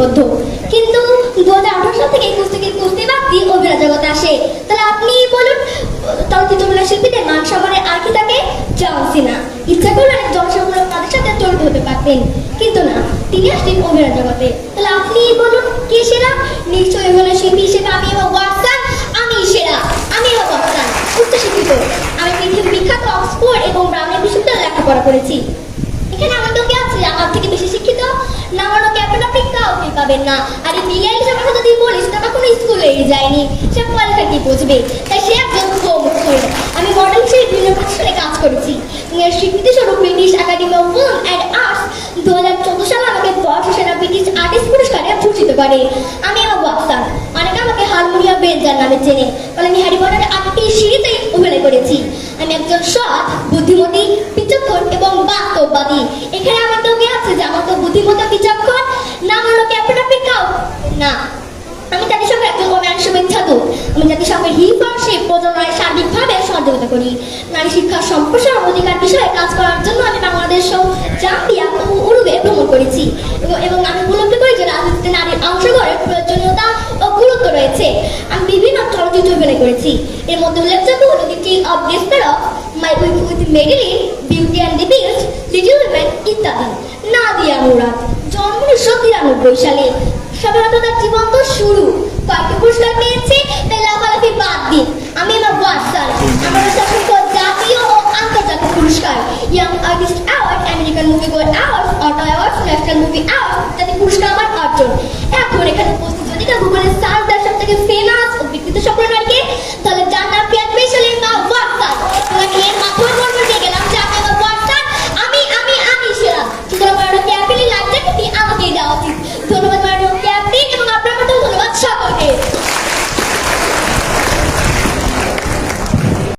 লিপিবদ্ধ কিন্তু দু হাজার আঠারো সাল থেকে একুশ থেকে কুস্তি বাগদি অভিনয় জগতে আসে। তাহলে আপনি বলুন অভিনয় শিল্পীদের মান সম্মানের আর কি থাকে? জন সিনা। ইচ্ছা করলে অনেক জনসেবামূলক কাজের সাথে জড়িত হতে পারতেন। কিন্তু না, তিনি আসলেন অভিনয় জগতে তাহলে আপনি বলুন, কে সেরা? নিশ্চয়ই অভিনয় শিল্পী হিসেবে আমি এবং ওয়াটসন আমি সেরা। আমি এবং ওয়াটসন উচ্চ শিক্ষিত আমি পৃথিবীর বিখ্যাত অক্সফোর্ড এবং ব্রাউনের বিশ্ববিদ্যালয়ে লেখাপড়া করেছি। আপনি পাবেন না। আর এই বিলিয়ানি সবার কথা বলিস তারা কোনো স্কুলে যায়নি। সে পড়ালেখা কি বুঝবে? তাই সে একজন মুখ্য আমি মডেল হিসেবে বিভিন্ন প্রতিষ্ঠানে কাজ করেছি। স্বীকৃতি স্বরূপ British Academy of Film and Arts দু হাজার চোদ্দ সালে আমাকে বর্ষসেরা ব্রিটিশ আর্টিস্ট পুরস্কারে ভূষিত করে। আমি আমার ওয়াকসান অনেকে আমাকে হারমোনিয়াম বেঞ্জার নামে চেনে। কারণ আমি হ্যারি পটারের আটটি সিঁড়িতেই অভিনয় করেছি। আমি একজন সৎ, বুদ্ধিমতী, বিচক্ষণ এবং বাস্তববাদী। এখানে আমার লোকে আছে যে আমার তো বুদ্ধিমত্তা বিচক্ষণ না আমার লোকে আপনার আপনি কাউ না। আমি জাতিসংঘের একজন অনায়ন শুভেচ্ছা দূত। আমি জাতিসংঘের হিফারশিপ প্রজননায় সার্বিকভাবে সহযোগিতা করি। নারী শিক্ষার সম্প্রসারণ অধিকার বিষয়ে কাজ করার জন্য আমি বাংলাদেশ জাম্বিয়া ও উরুগে ভ্রমণ করেছি। এবং- আমি উপলব্ধি করি যে রাজনীতিতে নারীর অংশগ্রহণের প্রয়োজনীয়তা ও গুরুত্ব রয়েছে। আমি বিভিন্ন চলচ্চিত্র অভিনয় করেছি। এর মধ্যে উল্লেখযোগ্য হল the king of Despereaux my wife with Madeline beauty and the beast little women ইত্যাদি। নাদিয়া মুরাদ, জন্ম উনিশশো তিরানব্বই সালে। Young artist award American movie gold award auto award national movie award ইত্যাদি পুরস্কার আমার অর্জন এখন এখানে উপস্থিত যদি না গুগলের সার্চ দেয় সব থেকে ফেমাস